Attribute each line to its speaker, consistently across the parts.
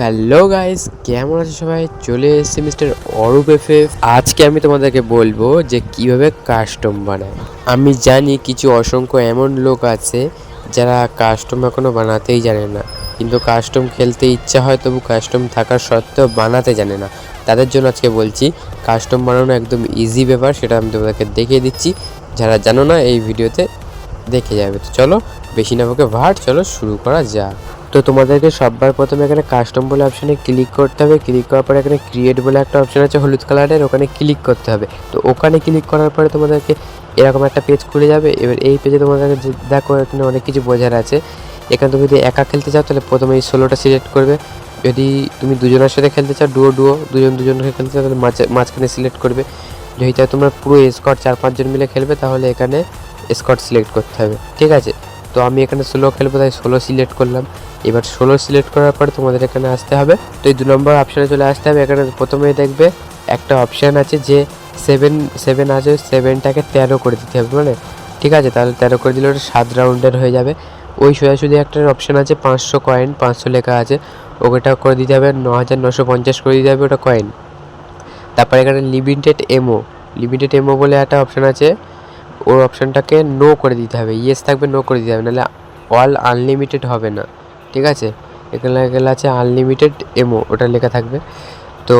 Speaker 1: Hello guys, কেমন আছে সবাই? চলে এসেছি মিস্টার অরূপ এফএফ। আজকে আমি তোমাদেরকে বলব যে কীভাবে কাস্টম বানায়। আমি জানি কিছু অসংখ্য এমন লোক আছে যারা কাস্টম এখনও বানাতেই জানে না। কিন্তু কাস্টম খেলতে ইচ্ছা হয়, তবু কাস্টম থাকার সত্ত্বেও বানাতে জানে না। তাদের জন্য আজকে বলছি কাস্টম বানানো একদম ইজি ব্যাপার, সেটা আমি তোমাদেরকে দেখিয়ে দিচ্ছি। যারা জানো না, এই ভিডিওতে দেখে যাবে। তো চলো, বেশি না বকে ভাট, চলো শুরু করা যাক। তো তোমাদেরকে সববার প্রথমে এখানে কাস্টম বলে অপশানে ক্লিক করতে হবে। ক্লিক করার পরে এখানে ক্রিয়েট বলে একটা অপশান আছে, হলুদ কালারের ওখানে ক্লিক করতে হবে। তো ওখানে ক্লিক করার পরে তোমাদেরকে এরকম একটা পেজ খুলে যাবে। এবার এই পেজে তোমাদেরকে দেখো, এখানে অনেক কিছু বোঝার আছে। এখানে তুমি যদি একা খেলতে চাও, তাহলে প্রথমে এই ষোলোটা সিলেক্ট করবে। যদি তুমি দুজনের সাথে খেলতে চাও ডুয়ো ডুয়ো দুজন দুজনের সাথে খেলতে চাও, তাহলে মাঝে- মাঝখানে সিলেক্ট করবে। যদি তোমরা পুরো স্কট চার পাঁচজন মিলে খেলবে, তাহলে এখানে স্কট সিলেক্ট করতে হবে। ঠিক আছে? তো আমি এখানে ষোলো খেলব, তাই ষোলো সিলেক্ট করলাম। এবার ষোলো সিলেক্ট করার পরে তোমাদের এখানে আসতে হবে। তো এই দু নম্বর অপশানে চলে আসতে হবে। এখানে প্রথমেই দেখবে একটা অপশান আছে যে সেভেন সেভেন আছে সেভেনটাকে তেরো করে দিতে হবে মানে ঠিক আছে? তাহলে তেরো করে দিলে ওটা সাত রাউন্ডের হয়ে যাবে। ওই সোজাসুজি একটা অপশান আছে, পাঁচশো কয়েন পাঁচশো লেখা আছে। ওটা করে দিতে হবে ন হাজার নশো পঞ্চাশ করে দিতে হবে ওটা কয়েন তারপর এখানে লিমিটেড এমও লিমিটেড এমও বলে একটা অপশান আছে ওর অপশানটাকে নো করে দিতে হবে। ইয়েস থাকবে নো করে দিতে হবে। নাহলে অল আনলিমিটেড হবে না। ঠিক আছে? এখানে গেলে আছে আনলিমিটেড এমও ওটা লেখা থাকবে। তো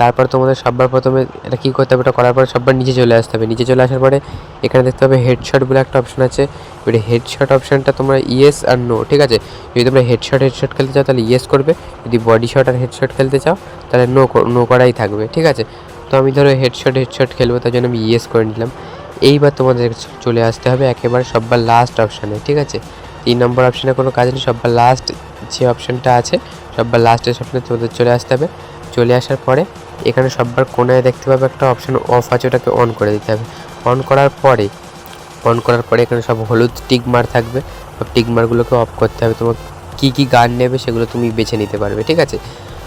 Speaker 1: তারপর তোমাদের সববার প্রথমে এটা কী করতে হবে? এটা করার পরে সববার নিচে চলে আসতে হবে। নিচে চলে আসার পরে এখানে দেখতে হবে হেডশট বলে একটা অপশন আছে। এবারে হেডশট অপশানটা তোমরা ইয়েস আর নো ঠিক আছে? যদি তোমরা হেডশট হেডশট খেলতে চাও, তাহলে ইয়েস করবে। যদি বডি শট আর হেডশট খেলতে চাও, তাহলে নো নো করাই থাকবে। ঠিক আছে? তো আমি ধরো হেডশট হেডশট খেলব, তার জন্য আমি ইয়েস করে নিলাম। এইবার তোমাদের চলে আসতে হবে একেবারে সববার লাস্ট অপশানে ঠিক আছে? তিন নম্বর অপশানে কোনো কাজ নেই, সববার লাস্ট যে অপশানটা আছে, সববার লাস্টের অপশানে তোমাদের চলে আসতে হবে। চলে আসার পরে এখানে সববার কোনায় দেখতে পাবে একটা অপশান অফ আছে, ওটাকে অন করে দিতে হবে। অন করার পরে অন করার পরে এখানে সব হলুদ টিক মার থাকবে। সব টিক মারগুলোকে অফ করতে হবে। তোমার কী কী গান নেবে সেগুলো তুমি বেছে নিতে পারবে, ঠিক আছে?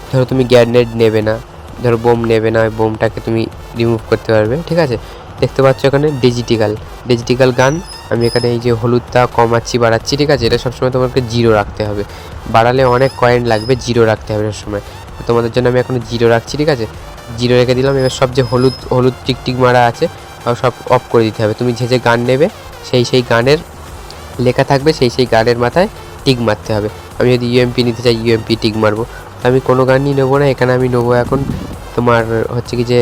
Speaker 1: ধরো তুমি গ্যারনেট নেবে না, ধরো বোম নেবে না, ওই বোমটাকে তুমি রিমুভ করতে পারবে, ঠিক আছে? দেখতে পাচ্ছ এখানে ডিজিটাল ডিজিটিক্যাল গান। আমি এখানে এই যে হলুদটা কমাচ্ছি বাড়াচ্ছি, ঠিক আছে? এটা সবসময় তোমাকে জিরো রাখতে হবে। বাড়ালে অনেক কয়েন লাগবে জিরো রাখতে হবে সবসময়। তোমাদের জন্য আমি এখন জিরো রাখছি, ঠিক আছে? জিরো রেখে দিলাম, এবার সব যে হলুদ হলুদ টিকটিক মারা আছে সব অফ করে দিতে হবে। তুমি যে যে গান নেবে, সেই সেই গানের লেখা থাকবে, সেই সেই গানের মাথায় টিক মারতে হবে। আমি যদি ইউএমপি নিতে চাই ইউএমপি টিক মারবো। আমি কোনো গানই নেব না, এখানে আমি নেব এখন তোমার হচ্ছে কি যে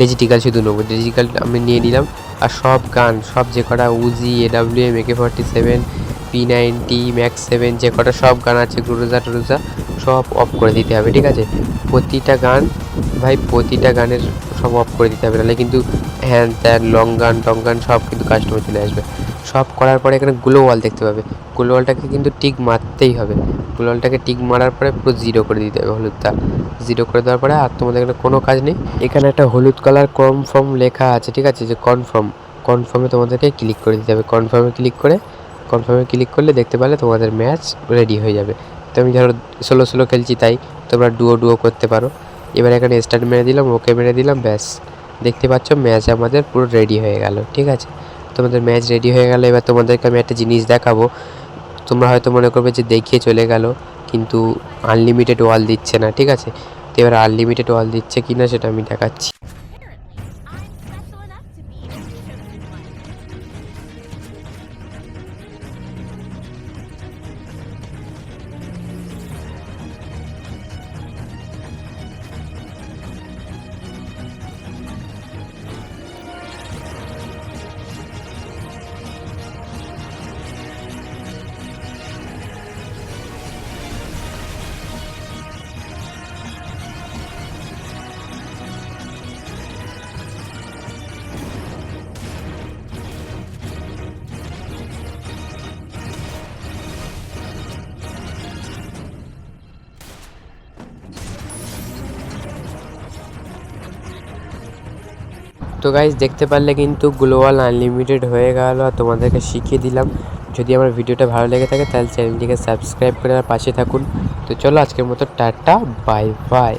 Speaker 1: ডিজিটাল শুধু নেব। ডিজিটাল আমি নিয়ে নিলাম। আর সব গান, সব যে কটা Uzi A W M A K forty seven P ninety max seven যে কটা সব গান আছে গুরুজা টুরুজা সব অফ করে দিতে হবে, ঠিক আছে? প্রতিটা গান, ভাই, প্রতিটা গানের সব অফ করে দিতে হবে। নাহলে কিন্তু হ্যান্ড ত্যান, লং গান, টং গান সব কিন্তু কাস্টমার চলে আসবে। সব করার পরে এখানে গ্লো ওয়াল দেখতে পাবে। গ্লো ওয়ালটাকে কিন্তু টিক মারতেই হবে। গ্লো ওয়ালটাকে টিক মারার পরে পুরো জিরো করে দিতে হবে হলুদটা। জিরো করে দেওয়ার পরে আর তোমাদের এখানে কোনো কাজ নেই। এখানে একটা হলুদ কালার কনফার্ম লেখা আছে, ঠিক আছে? যে কনফার্ম কনফার্মে তোমাদেরকে ক্লিক করে দিতে হবে। কনফার্মে ক্লিক করে কনফার্মে ক্লিক করলে দেখতে পেলে তোমাদের ম্যাচ রেডি হয়ে যাবে। তো আমি ধরো ষোলো ষোলো খেলছি তাই, তোমরা ডুয়ো ডুয়ো করতে পারো। এবার এখানে স্টার্ট মেরে দিলাম ওকে মেরে দিলাম, ব্যাস। দেখতে পাচ্ছ ম্যাচ আমাদের পুরো রেডি হয়ে গেল, ঠিক আছে? তোমাদের ম্যাচ রেডি হয়ে গেল, এবার তোমাদেরকে আমি একটা জিনিস দেখাবো। তোমরা হয়তো মনে করবে যে দেখিয়ে চলে গেল, কিন্তু আনলিমিটেড ওয়াল দিচ্ছে না, ঠিক আছে? তো এবার আনলিমিটেড ওয়াল দিচ্ছে কি না সেটা আমি দেখাচ্ছি। তো গাইজ দেখতে পারলে কিন্তু গ্লোবাল আনলিমিটেড হয়ে গেল আর তোমাদেরকে শিখিয়ে দিলাম। যদি আমার ভিডিওটা ভালো লেগে থাকে, তাহলে চ্যানেলটিকে সাবস্ক্রাইব করে পাশে থাকুন। তো চলো আজকের মতো টাটা বাই বাই